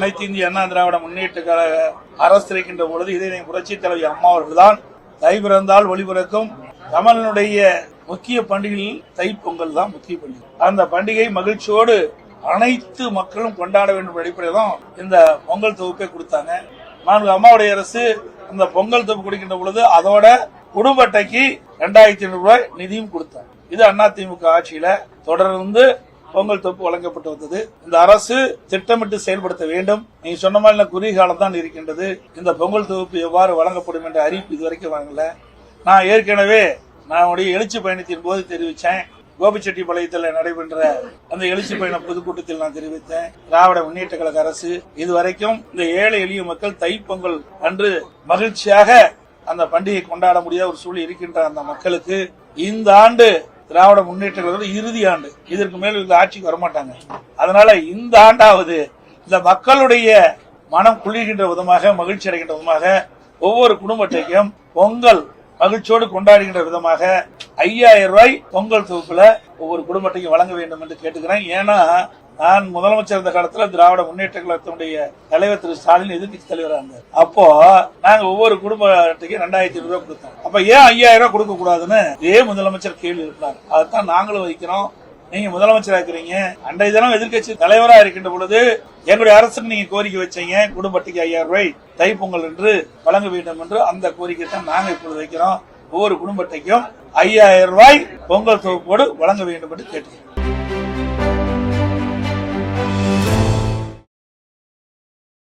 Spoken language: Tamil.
அனைத்து இந்திய அண்ணா திராவிட முன்னேற்ற கழக அரசு இருக்கின்ற பொழுது இதை புரட்சி தலைவி அம்மா அவர்கள்தான் தை பிறந்தால் ஒளிபிறக்கும் தமிழனுடைய முக்கிய பண்டிகையில் தைப்பொங்கல் தான் முக்கிய பண்டிகை. அந்த பண்டிகை மகிழ்ச்சியோடு அனைத்து மக்களும் கொண்டாட வேண்டும் அடிப்படையில் தான் இந்த பொங்கல் தொகுப்பை கொடுத்தாங்க. நான்கு அம்மாவுடைய அரசு அந்த பொங்கல் தொகுப்பு கொடுக்கின்ற பொழுது அதோட குடும்ப அட்டைக்கு ரெண்டாயிரத்தி ஐநூறு ரூபாய் நிதியும் கொடுத்தாங்க. இது அதிமுக ஆட்சியில தொடர்ந்து பொங்கல் தொகுப்பு வழங்கப்பட்டு வந்தது. இந்த அரசு திட்டமிட்டு செயல்படுத்த வேண்டும். நீங்க சொன்ன மாதிரி குறுகிய காலம் தான் இருக்கின்றது. இந்த பொங்கல் தொகுப்பு எவ்வாறு வழங்கப்படும் என்ற அறிவிப்பு இதுவரைக்கும் வாங்கல நான் ஏற்கனவே நான் உடைய எழுச்சி பயணத்தின் போது தெரிவித்தேன் கோபிச்செட்டிப்பாளையத்தில் நடைபெற்ற அந்த எழுச்சி பயண பொதுக்கூட்டத்தில் நான் தெரிவித்தேன். திராவிட முன்னேற்ற கழக அரசு இதுவரைக்கும் இந்த ஏழை எளிய மக்கள் தைப்பொங்கல் அன்று மகிழ்ச்சியாக அந்த பண்டிகை கொண்டாட முடியாத ஒரு சூழல் இருக்கின்ற அந்த மக்களுக்கு இந்த ஆண்டு திராவிட முன்னேற்ற கழகம் இறுதி ஆண்டு. இதற்கு மேல் இந்த ஆட்சிக்கு வரமாட்டாங்க. அதனால இந்த ஆண்டாவது இந்த மக்களுடைய மனம் குளிர்கின்ற விதமாக மகிழ்ச்சி அடைகின்ற விதமாக ஒவ்வொரு குடும்பத்தையும் பொங்கல் மகிழ்ச்சியோடு கொண்டாடுகின்ற விதமாக ஐயாயிரம் ரூபாய் பொங்கல் தொகுப்புல ஒவ்வொரு குடும்பத்தையும் வழங்க வேண்டும் என்று கேட்டுக்கிறேன். ஏன்னா நான் முதலமைச்சர் இருந்த காலத்துல திராவிட முன்னேற்ற கழகத்தினுடைய தலைவர் திரு ஸ்டாலின் எதிர்கட்சி தலைவராக இருந்தார். அப்போ நாங்க ஒவ்வொரு குடும்பத்துக்கு ரெண்டாயிரத்தி ரெண்டாயிரத்தி ரூபாய் கொடுத்தோம். அப்ப ஏன் ஐயாயிரம் ரூபாய் கொடுக்க கூடாதுன்னு இதே முதலமைச்சர் கேள்வி இருக்கிறார். அதைத்தான் நாங்களும் வைக்கிறோம் நீங்க முதலமைச்சரா இருக்கிறீங்க. அன்றைய தினம் எதிர்க்கட்சி தலைவரா இருக்கின்ற பொழுது எங்களுடைய அரசுக்கு நீங்க கோரிக்கை வச்சீங்க. குடும்பத்துக்கு ஐயாயிரம் ரூபாய் தைப்பொங்கல் என்று வழங்க வேண்டும் என்று அந்த கோரிக்கை தான் நாங்க இப்பொழுது வைக்கிறோம். ஒவ்வொரு குடும்பத்தைக்கும் ஐயாயிரம் ரூபாய் பொங்கல் தொகுப்போடு வழங்க வேண்டும் என்று கேட்டுக்கிறோம்